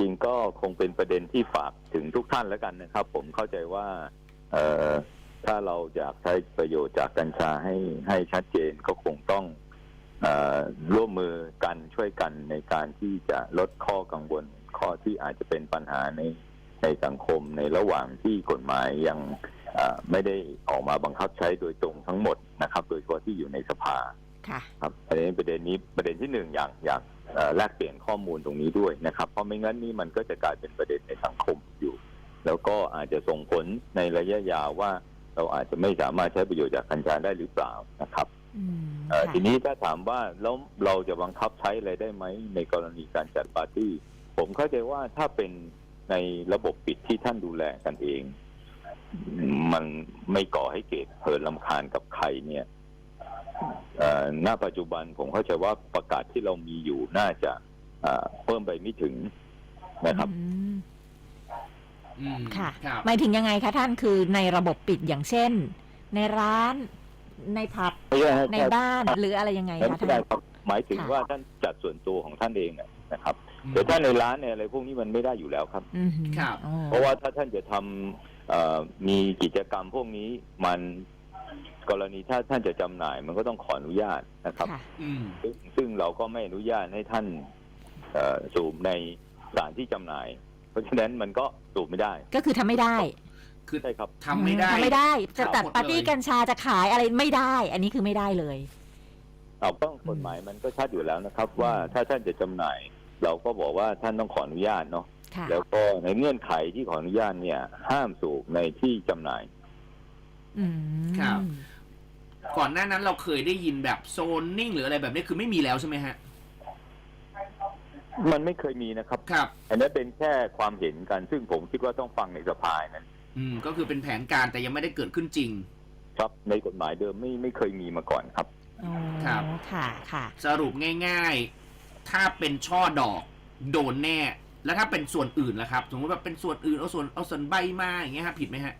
ริงๆก็คงเป็นประเด็นที่ฝากถึงทุกท่านแล้วกันนะครับ ผมเข้าใจว่าเอ่อถ้าเราอยากใช้ประโยชน์จากกัญชาให้ให้ชัดเจนก็คงต้องอร่วมมือกันช่วยกันในการที่จะลดข้อกังวลข้อที่อาจจะเป็นปัญหาในในสังคมในระหว่างที่กฎหมายยังไม่ได้ออกมาบังคับใช้โดยตรงทั้งหมดนะครับ โดยเฉพาะที่อยู่ในสภา ค่ะครับประเด็นประเด็นนี้ประเด็นที่หนึ่งอยากอยากเอ่อแลกเปลี่ยนข้อมูลตรงนี้ด้วยนะครับ เพราะไม่งั้นนี่มันก็จะกลายเป็นประเด็นในสังคมอยู่ แล้วก็อาจจะส่งผลในระยะยาวว่าเราอาจจะไม่สามารถใช้ประโยชน์จากกัญชาได้หรือเปล่านะครับอืมเอ่อค่ะทีนี้ถ้าถามว่าแล้วเราจะบังคับใช้อะไรได้ไหมในกรณีการจัดปาร์ตี้ ผมเข้าใจว่าถ้าเป็นในระบบปิดที่ท่านดูแลกันเอง มันไม่ก่อให้เกิดเพลินลำคาญกับใครเนี่ยเอ่อ ณปัจจุบันผมเข้าใจว่าประกาศที่เรามีอยู่น่าจะเอ่อเพิ่มไปไม่ถึงนะครับอืมอืมค่ะครับหมายถึงยังไงคะท่านคือในระบบปิดอย่างเช่น ในร้าน ในผับไม่ใช่ฮะในบ้านหรืออะไรยังไงนั่นคะไม่ท่าได้นครับหมายถึงค่ะว่าท่านจัดส่วนตัวของท่านเองอะนะครับแต่ถ้าในร้านเนี่ยอะไรพวกนี้มันไม่ได้อยู่แล้วครับอืมครับอ๋อเพราะว่าถ้าท่านจะทำเอ่อมีกิจกรรมพวกนี้มัน กรณีถ้าท่านจะจำหน่ายมันก็ต้องขออนุญาตนะครับค่ะอืมซึ่งซึ่งเราก็ไม่อนุญาตให้ท่านเอ่อสูบในสถานที่จำหน่าย เพราะฉะนั้นมันก็สูบไม่ได้ก็คือทำไม่ได้คือใช่ครับ ทำไม่ได้ทำไม่ได้จะตัดหมดเลยปาร์ตี้กัญชาจะขายอะไรไม่ได้ อันนี้คือไม่ได้เลย เอาต้องกฎหมายมันก็ชัดอยู่แล้วนะครับ ว่าถ้าท่านจะจำหน่าย เราก็บอกว่าท่านต้องขออนุญาตเนาะค่ะ แล้วก็ในเงื่อนไขที่ขออนุญาตเนี่ย ห้ามสูบในที่จำหน่าย อืม ครับ ก่อนหน้านั้นเราเคยได้ยินแบบโซนนิ่งหรืออะไรแบบนี้คือไม่มีแล้วใช่ไหมฮะ มันไม่เคยมีนะครับ ครับ อันนั้นเป็นแค่ความเห็นกัน ซึ่งผมคิดว่าต้องฟังในสภานั้น อืม ก็คือเป็นแผนการแต่ยังไม่ได้เกิดขึ้นจริง ครับในกฎหมายเดิมไม่ไม่เคยมีมาก่อนครับ อ๋อครับ ค่ะค่ะ สรุปง่ายๆ ถ้าเป็นช่อดอกโดนแน่ แล้วถ้าเป็นส่วนอื่นล่ะครับ สมมติว่าเป็นส่วนอื่นเอาส่วนเอาส่วนใบมาอย่างเงี้ยฮะผิดไหมฮะ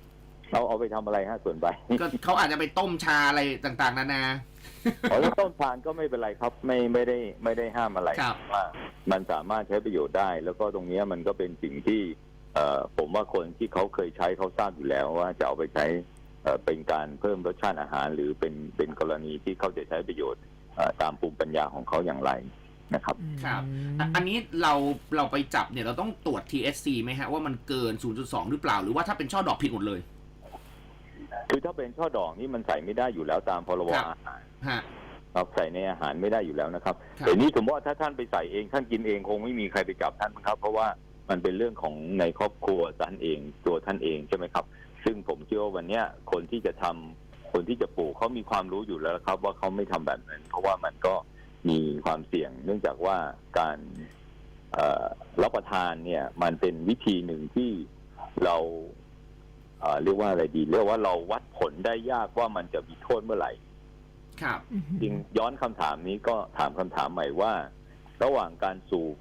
เราเอาไปทำอะไรฮะส่วนใบก็เขาอาจจะไปต้มชาอะไรต่างๆนานาอ๋อแล้วต้นทานก็ไม่เป็นไรครับ ไม่ไม่ได้ไม่ได้ห้ามอะไรครับ ว่ามันสามารถใช้ประโยชน์ได้ แล้วก็ตรงเนี้ยมันก็เป็นสิ่งที่เอ่อผมว่าคนที่เขาเคยใช้เขาทราบอยู่แล้วว่าจะเอาไปใช้เอ่อเป็นการเพิ่มรสชาติอาหาร หรือเป็นเป็นกรณีที่เขาจะใช้ประโยชน์เอ่อตามภูมิปัญญาของเขาอย่างไรนะครับ ครับ อะอันนี้เราเราไปจับเนี่ยเราต้องตรวจ TSC ไหมฮะว่ามันเกิน 0.2 หรือเปล่า หรือว่าถ้าเป็นช่อดอกผิดหมดเลย คือถ้าเป็นช่อดอกนี่มันใส่ไม่ได้อยู่แล้วตามพรบครับอาหารฮะ ครับใส่ในอาหารไม่ได้อยู่แล้วนะครับครับ แต่นี้สมมติว่าถ้าท่านไปใส่เองท่านกินเองคงไม่มีใครไปจับท่านครับ เพราะว่ามันเป็นเรื่องของในครอบครัวท่านเองตัวท่านเองใช่ไหมครับ ซึ่งผมเชื่อว่าวันเนี้ยคนที่จะทำคนที่จะปลูกเขามีความรู้อยู่แล้วครับ ว่าเขาไม่ทำแบบนั้น เพราะว่ามันก็มีความเสี่ยง เนื่องจากว่าการเอ่อรับประทานเนี่ย มันเป็นวิธีหนึ่งที่เรา เอ่อเรียกว่าอะไรดี เรียกว่าเราวัดผลได้ยากว่ามันจะมีโทษเมื่อไหร่ครับจริงย้อนคำถามนี้ก็ถามคำถามใหม่ว่า ระหว่างการสูบ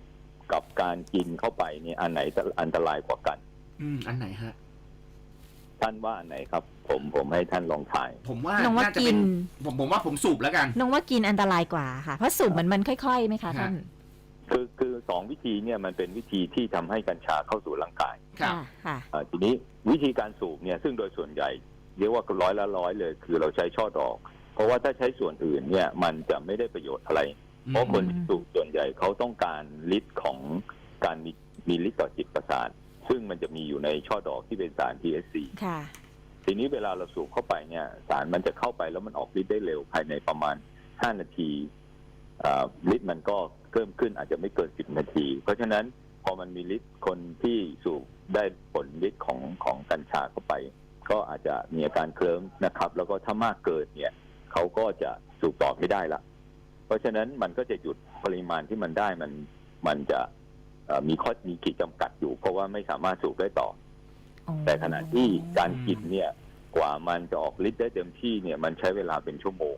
กับการกินเข้าไปเนี่ยอันไหนอันตรายกว่ากัน อืม อันไหนฮะ ท่านว่าอันไหนครับ ผมผมให้ท่านลองถ่าย ผมว่าน้องว่าน่าจะกิเป็นนผมผมว่าผมสูบแล้วกันน้องว่ากินอันตรายกว่าค่ะเพราะสูบเหมือนมันค่อยๆไหมคะท่าน คือคือสองวิธีเนี่ยมันเป็นวิธีที่ทำให้กัญชาเข้าสู่ร่างกายครับค่ะค่ะเอ่อทีนี้วิธีการสูบเนี่ยซึ่งโดยส่วนใหญ่เรียกว่าร้อยละร้อยเลย คือเราใช้ช่อดอก เพราะว่าถ้าใช้ส่วนอื่นเนี่ยมันจะไม่ได้ประโยชน์อะไร เพราะคนที่สูบส่วนใหญ่เขาต้องการฤทธิ์ของการมีมีฤทธิ์ต่อจิตประสาทซึ่งมันจะมีอยู่ในช่อดอกที่เป็นสาร THC ค่ะทีนี้เวลาเราสูบเข้าไปเนี่ย สารมันจะเข้าไปแล้วมันออกฤทธิ์ได้เร็วภายในประมาณ 5 นาทีอ่าฤทธิ์มันก็เพิ่มขึ้นอาจจะไม่เกิน10นาที เพราะฉะนั้นพอมันมีฤทธิ์คนที่สูบได้ผลฤทธิ์ของของกัญชาเข้าไป ก็อาจจะมีอาการเคลิ้มนะครับ แล้วก็ถ้ามากเกินเนี่ยเขาก็จะสูบต่อไม่ได้ละเพราะฉะนั้นมันก็จะหยุดปริมาณที่มันได้มันมันจะเอ่อมีข้อมีขีดจำกัดอยู่ เพราะว่าไม่สามารถสูบได้ต่อ แต่ขณะที่การกินเนี่ยกว่ามันจะออกฤทธิ์ได้เต็มที่เนี่ยมันใช้เวลาเป็นชั่วโมง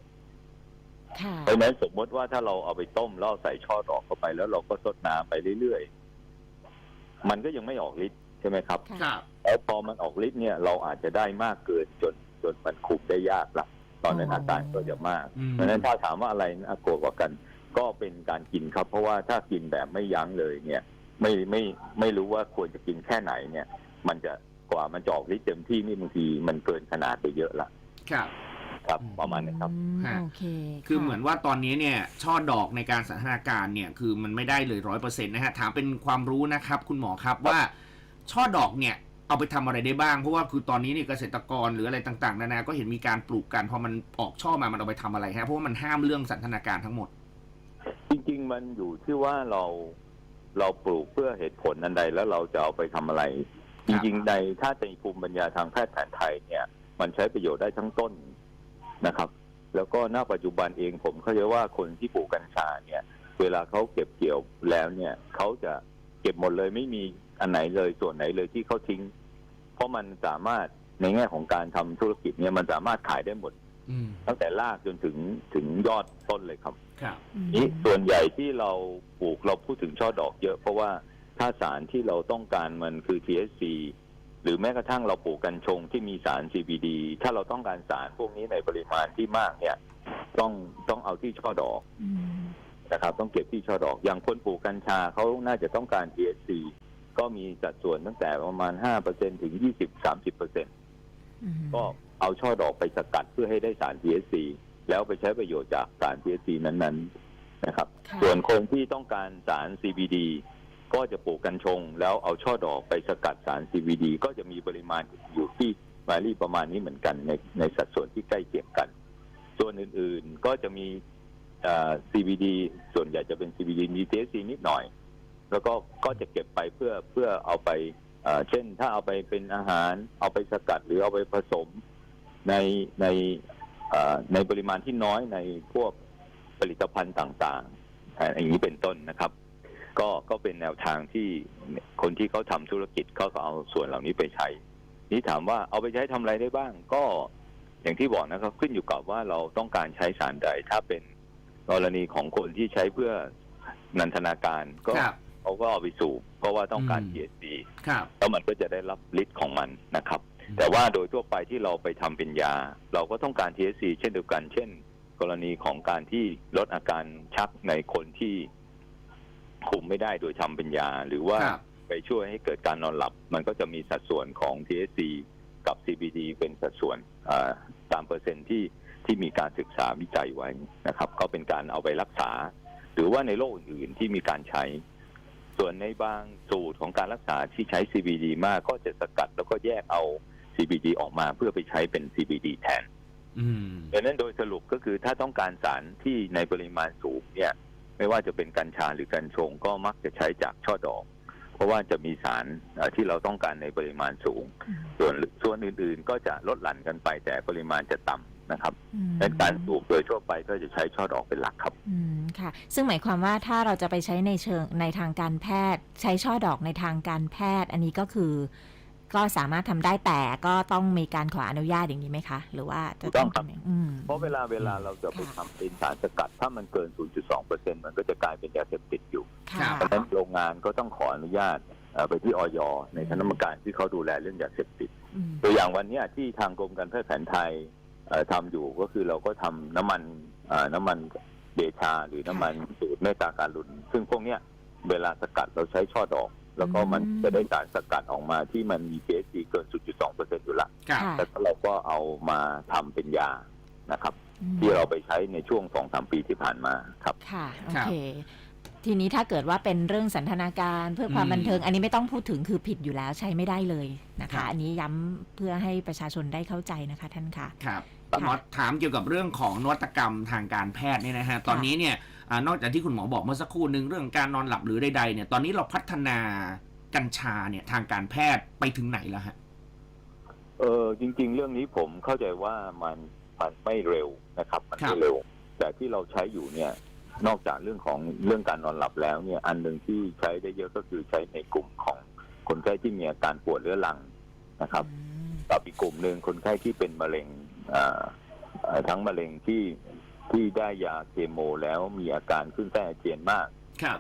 ค่ะ เพราะฉะนั้นสมมติว่าถ้าเราเอาไปต้มแล้วใส่ช่อดอกเข้าไป แล้วเราก็ซดน้ำไปเรื่อยๆ มันก็ยังไม่ออกฤทธิ์ใช่ไหมครับค่ะครับ แล้วพอมันออกฤทธิ์เนี่ยเราอาจจะได้มากเกินจนจนมันคุมได้ยากละตอนนั้นอ๋ออ อาการก็จะมาก อืม เพราะฉะนั้นถ้าถามว่าอะไรน่ากลัวกว่ากัน ก็เป็นการกินครับ เพราะว่าถ้ากินแบบไม่ยั้งเลยเนี่ย ไม่ไม่ไม่รู้ว่าควรจะกินแค่ไหนเนี่ย มันจะกว่ามันจะออกฤทธิ์เต็มที่นี่บางทีมันเกินขนาดไปเยอะละ ครับ ครับอืมประมาณนี้ครับอืมฮะ โอเคคือะเหมือนว่าตอนนี้เนี่ยช่อดอกในการสันทนาการเนี่ยคือมันไม่ได้เลยร้อยเปอร์เซ็นต์นะฮะถามเป็นความรู้นะครับ คุณหมอครับว่าช่อดอกเนี่ยเอาไปทำอะไรได้บ้าง เพราะว่าคือตอนนี้เนี่ยเกษตรกรหรืออะไรต่างๆนานาก็เห็นมีการปลูกกันพอมันออกช่อมามันเอาไปทำอะไรฮะเพราะว่ามันห้ามเรื่องสันทนาการทั้งหมด จริงๆ มันอยู่ที่ว่าเราเราปลูกเพื่อเหตุผลอันใดแล้วเราจะเอาไปทำอะไรคจรับ ริงๆ ในถ้าในภูมิปัญญาทางแพทย์แผนไทยเนี่ย มันใช้ประโยชน์ได้ทั้งต้น นะครับ แล้วก็ณปัจจุบันเองผมเข้าใจว่าคนที่ปลูกกัญชาเนี่ย เวลาเขาเก็บเกี่ยวแล้วเนี่ยเขาจะเก็บหมดเลยไม่มีอันไหนเลยส่วนไหนเลยที่เขาทิ้ง เพราะมันสามารถในแง่ของการทำธุรกิจเนี่ยมันสามารถขายได้หมดอืมตั้งแต่รากจนถึงถึงยอดต้นเลยครับครับอืมนี่ส่วนใหญ่ที่เราปลูกเราพูดถึงช่อดอกเยอะ เพราะว่าถ้าสารที่เราต้องการมันคือ THC หรือแม้กระทั่งเราปลูกกัญชงที่มีสาร CBD ถ้าเราต้องการสารพวกนี้ในปริมาณที่มากเนี่ย ต้องต้องเอาที่ช่อดอกอืมนะครับ ต้องเก็บที่ช่อดอก อย่างคนปลูกกัญชาเขาน่าจะต้องการ THC ก็มีสัดส่วนตั้งแต่ประมาณ5%ถึง 20-30%อืมก็เอาช่อดอกไปสกัดเพื่อให้ได้สาร THC แล้วไปใช้ประโยชน์จากสาร THC นั้น ๆ นะครับค่ะส่วนคนที่ต้องการสาร CBD ก็จะปลูกกัญชง แล้วเอาช่อดอกไปสกัดสาร CBD ก็จะมีปริมาณอยู่ที่มารีประมาณนี้เหมือนกันในในสัดส่วนที่ใกล้เคียงกัน ส่วนอื่นๆก็จะมี CBD ส่วนใหญ่จะเป็น CBD มี THC นิดหน่อย แล้วก็ก็จะเก็บไปเพื่อเพื่อเอาไปเช่นถ้าเอาไปเป็นอาหาร เอาไปสกัดหรือเอาไปผสมในในในปริมาณที่น้อยในพวกผลิตภัณฑ์ต่างๆอ่าอย่างนี้เป็นต้นนะครับ ก็ก็เป็นแนวทางที่คนที่เขาทำธุรกิจเขาก็เอาส่วนเหล่านี้ไปใช้ นี่ถามว่าเอาไปใช้ทำอะไรได้บ้าง ก็อย่างที่บอกนะครับขึ้นอยู่กับว่าเราต้องการใช้สารใด ถ้าเป็นกรณีของคนที่ใช้เพื่อนันทนาการก็ครับเขาก็เอาไปสูบเพราะว่าต้องการอืม THC ครับแล้วมันก็จะได้รับฤทธิ์ของมันนะครับ แต่ว่าโดยทั่วไปที่เราไปทำเป็นยา เราก็ต้องการ THC เช่นเดียวกัน เช่น กรณีของการที่ลดอาการชักในคนที่ คุมไม่ได้โดยทำเป็นยา หรือว่าครับไปช่วยให้เกิดการนอนหลับ มันก็จะมีสัดส่วนของ THC กับ CBD เป็นสัดส่วนอ่าตามเปอร์เซ็นต์ที่ที่มีการศึกษาวิจัยไว้นะครับ ก็เป็นการเอาไปรักษา หรือว่าในโรคอื่นๆที่มีการใช้ ส่วนในบางสูตรของการรักษาที่ใช้ CBD มากก็จะสกัดแล้วก็แยกเอา CBD ออกมาเพื่อไปใช้เป็น CBD แทนอืมดังนั้นโดยสรุปก็คือถ้าต้องการสารที่ในปริมาณสูงเนี่ย ไม่ว่าจะเป็นกัญชาหรือกัญชงก็มักจะใช้จากช่อดอก เพราะว่าจะมีสารเอ่อที่เราต้องการในปริมาณสูงอืมส่วนส่วนอื่นๆ ก็จะลดหลั่นกันไปแต่ปริมาณจะต่ำนะครับอืมดังนั้นการสูบโดยทั่วไปก็จะใช้ช่อดอกเป็นหลักครับ อืมค่ะ ซึ่งหมายความว่าถ้าเราจะไปใช้ในเชิงในทางการแพทย์ ใช้ช่อดอกในทางการแพทย์ อันนี้ก็คือ ก็สามารถทำได้แต่ก็ต้องมีการขออนุญาตอย่างนี้ไหมคะ หรือว่าจะถูกต้องครับทำย่างอืมเพราะเวลาเวลาเราจะไปค่ะทำเป็นสารสกัด ถ้ามันเกิน 0.2เปอร์เซ็นต์มันก็จะกลายเป็นยาเสพติดอยู่ค่ะเพราะฉะนั้นโรงงานก็ต้องขออนุญาตเอ่อไปที่ออยในคณะกรรมการที่เขาดูแลเรื่องยาเสพติดอืมตัวอย่างวันเนี้ยที่ทางกรมการแพทย์แผนไทยเอ่อทำอยู่ก็คือเราก็ทำน้ำมันเอ่อน้ำมันเดชาหรือน้ำมันสูตรเมตตาการุณซึ่งพวกเนี้ยเวลาสกัดเราใช้ช่อดอก แล้วก็มันจะได้สารสกัดออกมาที่มันมี THC เกิน 0.2เปอร์เซ็นต์อยู่ละครับค่ะ แล้วก็เราก็เอามาทำเป็นยานะครับอืมที่เราไปใช้ในช่วงสองสามปีที่ผ่านมาครับ ค่ะ โอครับ เค ทีนี้ถ้าเกิดว่าเป็นเรื่องสันทนาการเพื่อความอืมบันเทิง อันนี้ไม่ต้องพูดถึงคือผิดอยู่แล้วใช้ไม่ได้เลยนะครัคะ บ อันนี้ย้ำเพื่อให้ประชาชนได้เข้าใจนะคะท่านค่ะ ครับค่ะ หมอถามเกี่ยวกับเรื่องของนวัตกรรมทางการแพทย์เนี่ยนะฮะ ตอนนี้เนี่ยอานอกจากที่คุณหมอบอกเมื่อสักครู่หนึ่งเรื่องการนอนหลับหรือใดๆเนี่ย ตอนนี้เราพัฒนากัญชาเนี่ยทางการแพทย์ไปถึงไหนแล้วฮะ เออจริง ๆ เรื่องนี้ผมเข้าใจว่ามันมันไม่เร็วนะครับ มันครัไม่บเร็ว แต่ที่เราใช้อยู่เนี่ยนอกจากเรื่องของเรื่องการนอนหลับแล้วเนี่ยอันหนึ่งที่ใช้ได้เยอะก็คือใช้ในกลุ่มของคนไข้ที่มีอาการปวดเรื้อรังนะครับอืมกับอีกกลุ่มหนึ่งคนไข้ที่เป็นมะเร็งอ่าเอ่อ ทั้งมะเร็งที่ที่ได้ยาเคมีแล้วมีอาการขึ้นไส้อาเจียนมากครับ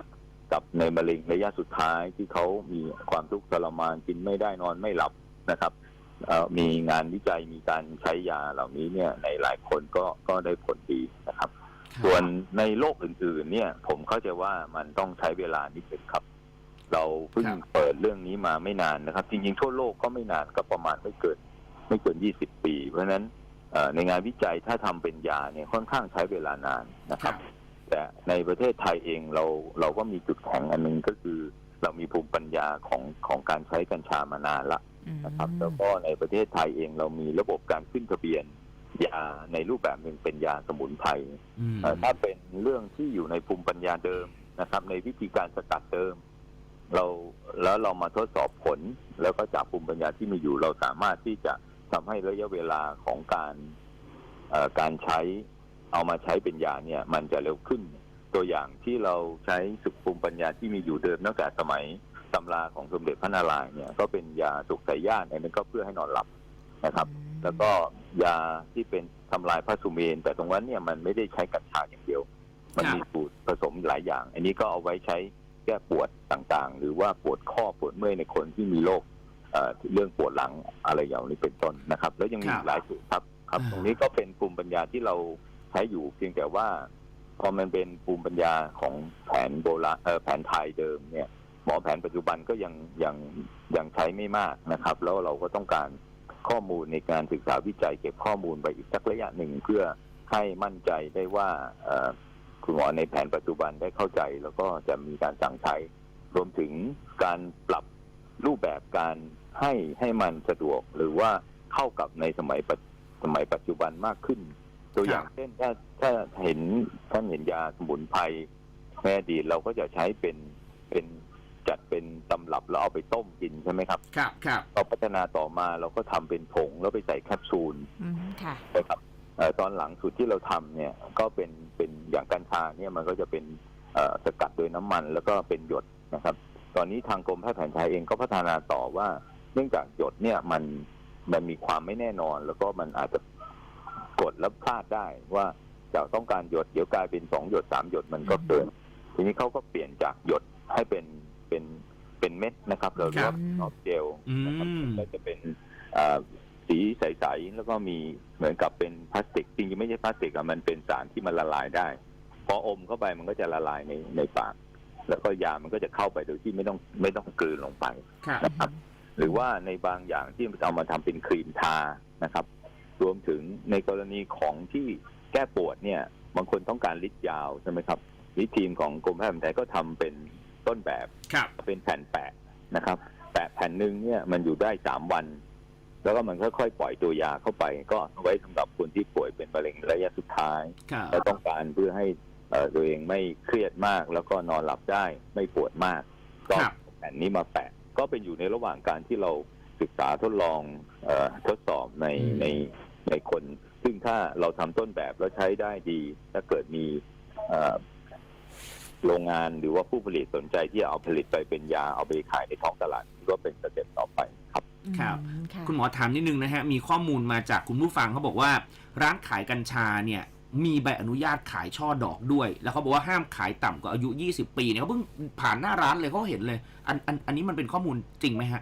กับในมะเร็งระยะสุดท้ายที่เขามีความทุกข์ทรมานกินไม่ได้นอนไม่หลับนะครับเอ่อมีงานวิจัยมีการใช้ยาเหล่านี้เนี่ยในหลายคนก็ก็ได้ผลดีนะครับ ส่วนในโรคอื่น ๆ เนี่ย ผมเข้าใจว่ามันต้องใช้เวลานิดนึงครับ เราเพิ่งครับเปิดเรื่องนี้มาไม่นานนะครับ จริง ๆ ทั่วโลกก็ไม่นานก็ประมาณไม่เกิน ไม่เกิน20ปี เพราะฉะนั้นเอ่อ ในงานวิจัยถ้าทำเป็นยาเนี่ยค่อนข้างใช้เวลานานนะคครัรับบแต่ในประเทศไทยเองเราเราก็มีจุดแข็งอันหนึงก็คือเรามีภูมิปัญญาของของการใช้กัญชามานานละอืมนะครับ แล้วก็ในประเทศไทยเองเรามีระบบการขึ้นทะเบียนยาในรูปแบบหนึ่งเป็นยาสมุนไพรอืมเอ่อถ้าเป็นเรื่องที่อยู่ในภูมิปัญญาเดิมนะครับ ในวิธีการสกัดเดิม เราแล้วเรามาทดสอบผลแล้วก็จากภูมิปัญญาที่มีอยู่เราสามารถที่จะ ทำให้ระยะเวลาของการเอ่อการใช้เอามาใช้เป็นยาเนี่ย มันจะเร็วขึ้น ตัวอย่างที่เราใช้สุขภูมิปัญญาที่มีอยู่เดิมตั้งแต่สมัยตำราของสมเด็จพระนารายณ์เนี่ย ก็เป็นยาสุกใส่ย่านอันนั้นก็เพื่อให้นอนหลับนะครับ แล้วก็ยาที่เป็นทำลายพระสุเมน แต่ตรงนั้นเนี่ยมันไม่ได้ใช้กัญชาอย่างเดียว มันมีสูตรผสมหลายอย่าง อันนี้ก็เอาไว้ใช้แก้ปวดต่างๆ หรือว่าปวดข้อปวดเมื่อยในคนที่มีโรค เอ่อเรื่องปวดหลังอะไรอย่างนี้เป็นต้นนะครับ แล้วยังมีอีกหลายสูตรครับครับ ตรงนี้ก็เป็นภูมิปัญญาที่เราใช้อยู่เพียงแต่ว่าพอมันเป็นภูมิปัญญาของแผนโบราณเอ่อแผนไทยเดิมเนี่ยหมอแผนปัจจุบันก็ยังยังยังใช้ไม่มากนะครับ แล้วเราก็ต้องการข้อมูลในการศึกษาวิจัยเก็บข้อมูลไปอีกสักระยะหนึ่งเพื่อให้มั่นใจได้ว่าเอ่อคุณหมอในแผนปัจจุบันได้เข้าใจ แล้วก็จะมีการสั่งใช้รวมถึงการปรับรูปแบบการ ให้ให้มันสะดวกหรือว่าเข้ากับในสมัยปัจสมัยปัจจุบันมากขึ้น ตัวอย่างเช่นถ้าถ้าเห็นท่านเห็นยาสมุนไพรในอดีตเราก็จะใช้เป็นเป็นจัดเป็นตำรับแล้วเอาไปต้มกินใช่ไหมครับครับครับเราพัฒนาต่อมาเราก็ทำเป็นผงแล้วไปใส่แคปซูลอืมค่ะนะครับเอ่อตอนหลังสุดที่เราทำเนี่ยก็เป็นเป็นอย่างกัญชาเนี่ยมันก็จะเป็นเอ่อสกัดโดยน้ำมันแล้วก็เป็นหยดนะครับ ตอนนี้ทางกรมแพทย์แผนไทยเองก็พัฒนาต่อว่า เนื่องจากหยดเนี่ยมันมันมีความไม่แน่นอน แล้วก็มันอาจจะกดแล้วพลาดได้ว่าจะต้องการหยดเดี๋ยวกลายเป็นสองหยดสามหยดมันก็เกินทีนี้เขาก็เปลี่ยนจากหยดให้เป็นเป็นเป็นเม็ดนะครับ เราเรียกว่าครับซอฟต์เจลอืนะครับมก็จะเป็นอ่าสีใสๆแล้วก็มีเหมือนกับเป็นพลาสติกจริงๆไม่ใช่พลาสติกอะมันเป็นสารที่มันละลายได้ พออมเข้าไปมันก็จะละลายในในปาก แล้วก็ยามันก็จะเข้าไปโดยที่ไม่ต้องไม่ต้องกลืนลงไปครับนะครับ หรือว่าในบางอย่างที่เอามาทำเป็นครีมทานะครับ รวมถึงในกรณีของที่แก้ปวดเนี่ยบางคนต้องการฤทธิ์ยาวใช่ไหมครับนี่ทีมของกรมแพทย์แผนไทยก็ทำเป็นต้นแบบครับเป็นแผ่นแปะนะครับ แปะแผ่นหนึ่งเนี่ยมันอยู่ได้สามวัน แล้วก็มันค่อยๆปล่อยตัวยาเข้าไป ก็เอาไว้สำหรับคนที่ป่วยเป็นมะเร็งระยะสุดท้ายครับและต้องการเพื่อให้เอ่อตัวเองไม่เครียดมาก แล้วก็นอนหลับได้ไม่ปวดมากก็ครับแผ่นนี้มาแปะ ก็เป็นอยู่ในระหว่างการที่เราศึกษาทดลองเออทดสอบในอืมในในคน ซึ่งถ้าเราทำต้นแบบแล้วใช้ได้ดี ถ้าเกิดมีเอ่อโรงงานหรือว่าผู้ผลิตสนใจที่จะเอาผลิตไปเป็นยาเอาไปขายในท้องตลาดก็เป็นสเต็ปต่อไปครับครับอืมค่ะคุณหมอถามนิดนึงนะฮะ มีข้อมูลมาจากคุณผู้ฟังเขาบอกว่า ร้านขายกัญชาเนี่ย มีใบอนุญาตขายช่อดอกด้วย แล้วเขาบอกว่าห้ามขายต่ำกว่าอายุ 20 ปีเนี่ยเขาเพิ่งผ่านหน้าร้านเลยเขาเห็นเลย อันอันอันนี้มันเป็นข้อมูลจริงไหมฮะ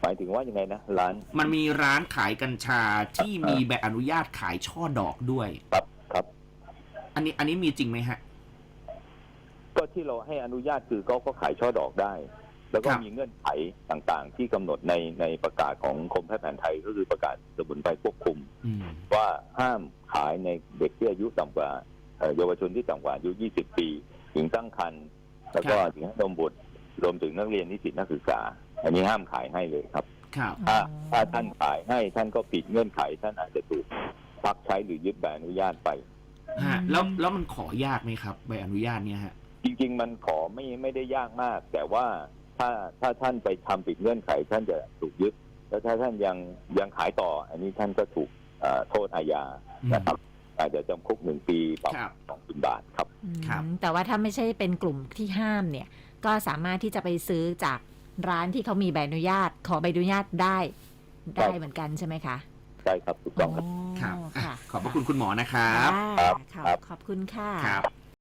หมายถึงว่ายังไงนะร้าน มันมีร้านขายกัญชาที่มีใบอนุญาตขายช่อดอกด้วย ครับครับ อันนี้อันนี้มีจริงไหมฮะ ก็ที่เราให้อนุญาตคือเขาก็ขายช่อดอกได้ แล้วก็ครับมีเงื่อนไขต่างๆ ที่กำหนดในในประกาศของกรมแพทย์แผนไทยก็คือประกาศสมุนไพรควบคุมอืมว่าห้ามขายในเด็กที่อายุต่ำกว่าเอ่อเยาวชนที่ต่ำกว่าอายุ 20 ปีหญิงตั้งครรภ์แล้วก็หญิงให้นมบุตรรวมถึงนักเรียนนิสิตนักศึกษา อันนี้ห้ามขายให้เลยครับครับถ้าถ้าท่านขายให้ท่านก็ผิดเงื่อนไขท่านอาจจะถูกพักใช้หรือยึดใบอนุญาตไปฮะแล้วแล้วมันขอยากไหมครับใบอนุญาตเนี่ยฮะจริง ๆ มันขอไม่ไม่ได้ยากมาก แต่ว่า ถ้าถ้าท่านไปทำผิดเงื่อนไข ท่านจะถูกยึด แล้วถ้าท่านยังยังขายต่อ อันนี้ท่านก็ถูกเอ่อโทษอาญานะครับอาจจะจำคุกหนึ่งปีปรับครับสองพันบาทครับอืมครับแต่ว่าถ้าไม่ใช่เป็นกลุ่มที่ห้ามเนี่ย ก็สามารถที่จะไปซื้อจากร้านที่เขามีใบอนุญาต ขอใบอนุญาตได้ ได้เหมือนกันใช่ไหมคะใช่ครับถูกต้องครับครับอ๋ออะค่ะขอบพระคุณคุณหมอนะครับค่ะครับขอบขอบคุณค่ะครับ